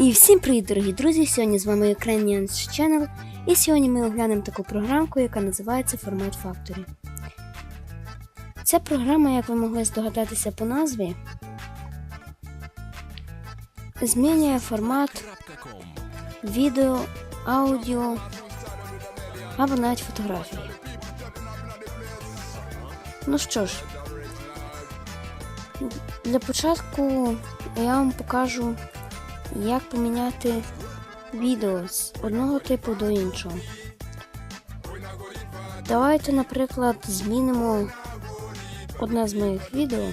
І всім привіт, дорогі друзі! Сьогодні з вами Ukrainians Channel, і сьогодні ми оглянемо таку програмку, яка називається Format Factory. Ця програма, як ви могли здогадатися по назві, змінює формат відео, аудіо або навіть фотографії. Ну що ж, для початку я вам покажу як поміняти відео з одного типу до іншого. Давайте, наприклад, змінимо одне з моїх відео.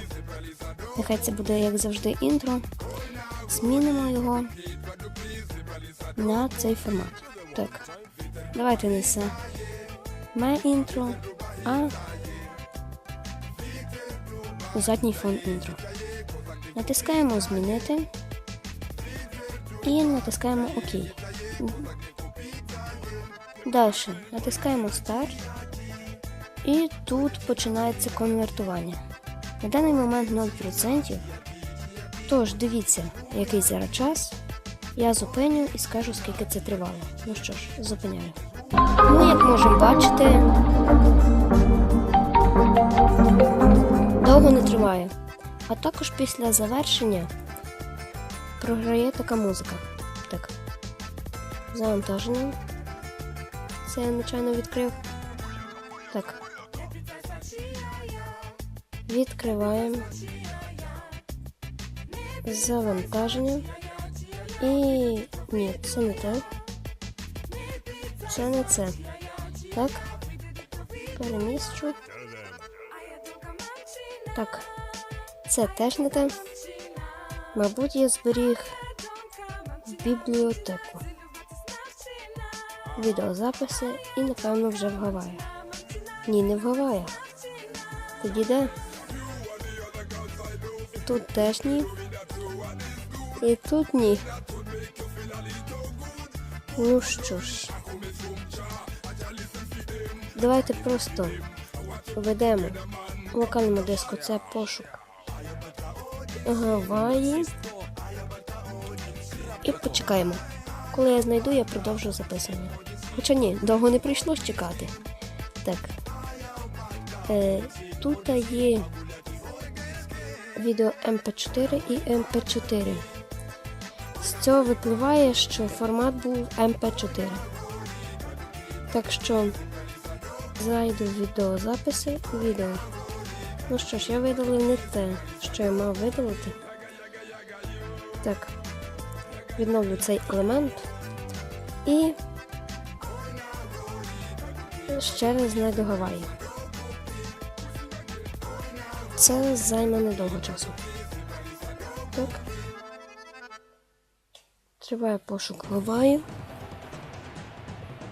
Нехай це буде, як завжди, інтро. Змінимо його на цей формат. Так, давайте не це ме інтро, а задній фон інтро. Натискаємо Змінити і натискаємо ОК. Далі натискаємо Старт. І тут починається конвертування. На даний момент 0%. Тож дивіться, який зараз час. Я зупиню і скажу, скільки це тривало. Ну що ж, зупиняю. Ну, як можемо бачити, довго не триває. А також після завершення програє така музика. Так. Завантаження. Це я нечайно відкрив. Так. Відкриваємо. Завантаження. І. Ні, це не те. Це не це. Так. Переміщу. Так. Це теж не те. Мабуть, я зберіг бібліотеку. Відеозаписи і, напевно, вже в Гаваях. Ні, не в Гаваях. Тоді де? Тут теж ні. І тут ні. Ну що ж. Давайте просто введемо локальному диску це пошук Гаваї. І почекаємо. Коли я знайду, я продовжу записування. Хоча ні, довго не прийшлось чекати. Так. Е, Тут є відео MP4 і MP4. З цього випливає, що формат був MP4. Так що зайду в відеозаписи відео. Ну що ж, я видалив не те, що я мав видалити. Так, відновлю цей елемент і ще раз знайду Гаваї. Це займе недовго часу. Так. Триває пошук Гаваїв.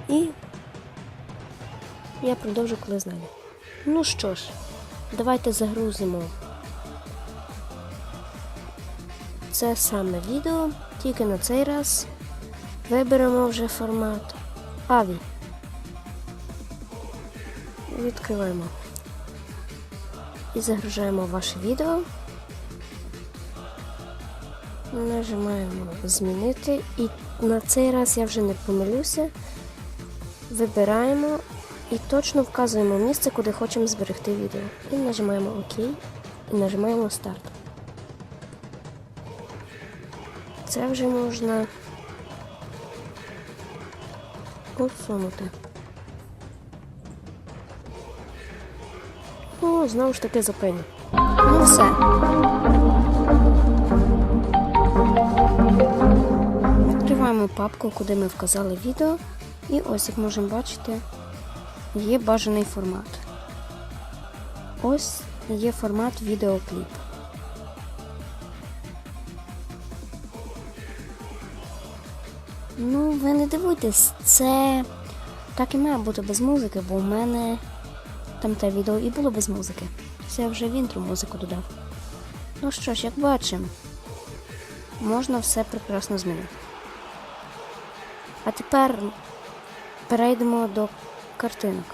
І я продовжу, коли знайду. Ну що ж. Давайте загрузимо це саме відео, тільки на цей раз виберемо вже формат AVI. Відкриваємо і загружаємо ваше відео. Нажимаємо Змінити і на цей раз я вже не помилюся. Вибираємо і точно вказуємо місце, куди хочемо зберегти відео. І нажимаємо ОК і нажимаємо старт. Це вже можна усунути. О, знову ж таки зупиню. Ну все. Відкриваємо папку, куди ми вказали відео. І ось, як можемо бачити, є бажаний формат. Ось є формат відеокліп. Ну, ви не дивуйтесь, це так і має бути без музики, бо в мене там те відео і було без музики. Це вже в інтро музику додав. Ну що ж, як бачимо, можна все прекрасно змінити. А тепер перейдемо до картинок.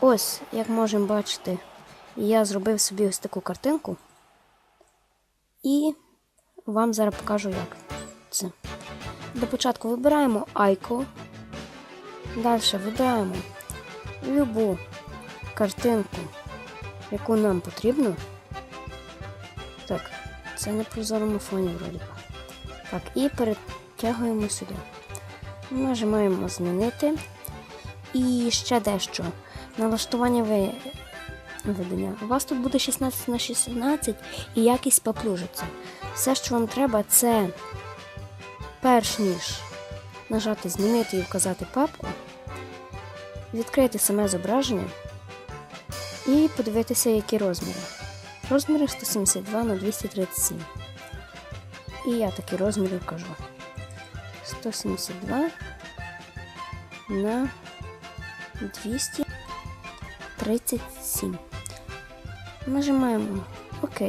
Ось, як можемо бачити, я зробив собі ось таку картинку. І вам зараз покажу, як це. До початку вибираємо айко. Далі вибираємо любу картинку, яку нам потрібно. Так, це на прозорому фоні вроді. Так, і перетягуємо сюди. Нажимаємо змінити. І ще дещо. Налаштування ви... виведення. У вас тут буде 16 на 16 і якість поплужиться. Все, що вам треба, це перш ніж нажати змінити і вказати папку, відкрити саме зображення і подивитися, які розміри. Розміри 172 на 237. І я такі розміри вкажу. 172 на 237. Нажимаємо ОК,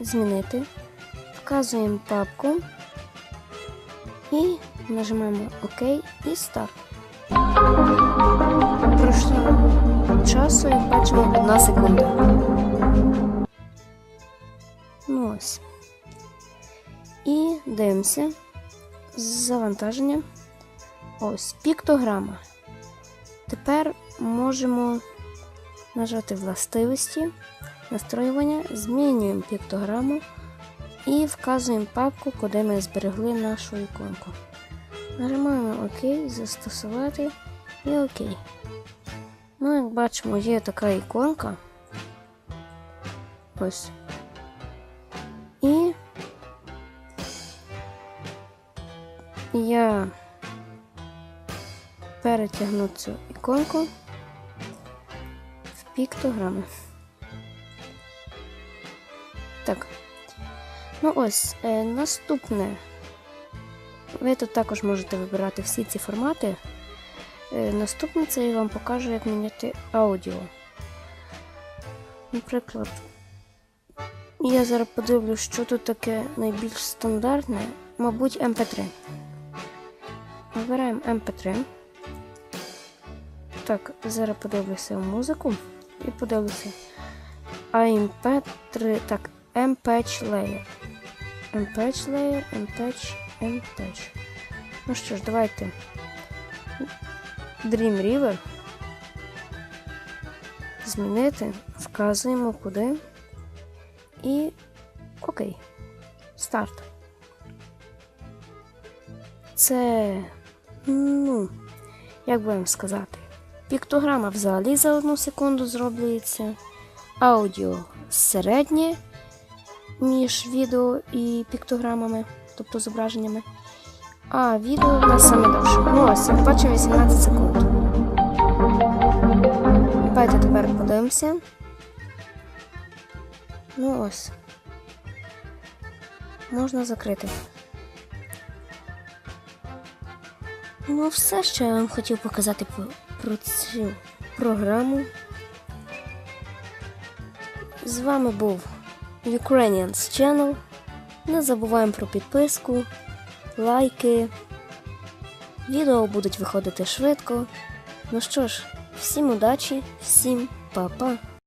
змінити, вказуємо папку і нажимаємо ОК і старт. Пройшло часу, як бачимо, одна секунда. Ну ось. І дивимося. Завантаження. Ось піктограма. Тепер можемо нажати властивості, настроювання, змінюємо піктограму і вказуємо папку, куди ми зберегли нашу іконку. Нажимаємо ОК, застосувати і ОК. Ну, як бачимо, є така іконка. Ось. І я перетягну цю іконку в піктограми. Так. Ну ось, е, наступне. Ви тут також можете вибирати всі ці формати. Е, наступне це я вам покажу, як міняти аудіо. Наприклад, я зараз подивлюсь, що тут таке найбільш стандартне, мабуть, MP3. Вибираємо MP3. Так, зараз подивлюся музику і подивлюся. MP3. Так, MPatch Layer. MPatch Layer, MPatch, MPatch. Ну що ж, давайте. Dream River. Змінити. Вказуємо куди. І окей. Старт. Це. Ну, як би вам сказати, піктограма взагалі за одну секунду зроблюється. Аудіо середнє між відео і піктограмами, тобто зображеннями. А відео в нас саме довше. Ну ось, бачу, 18 секунд. Давайте тепер подивимося. Ну ось. Можна закрити. Ну, все, що я вам хотів показати по- про цю програму. З вами був Ukrainians Channel. Не забуваємо про підписку, лайки. Відео будуть виходити швидко. Ну що ж, всім удачі, всім па-па!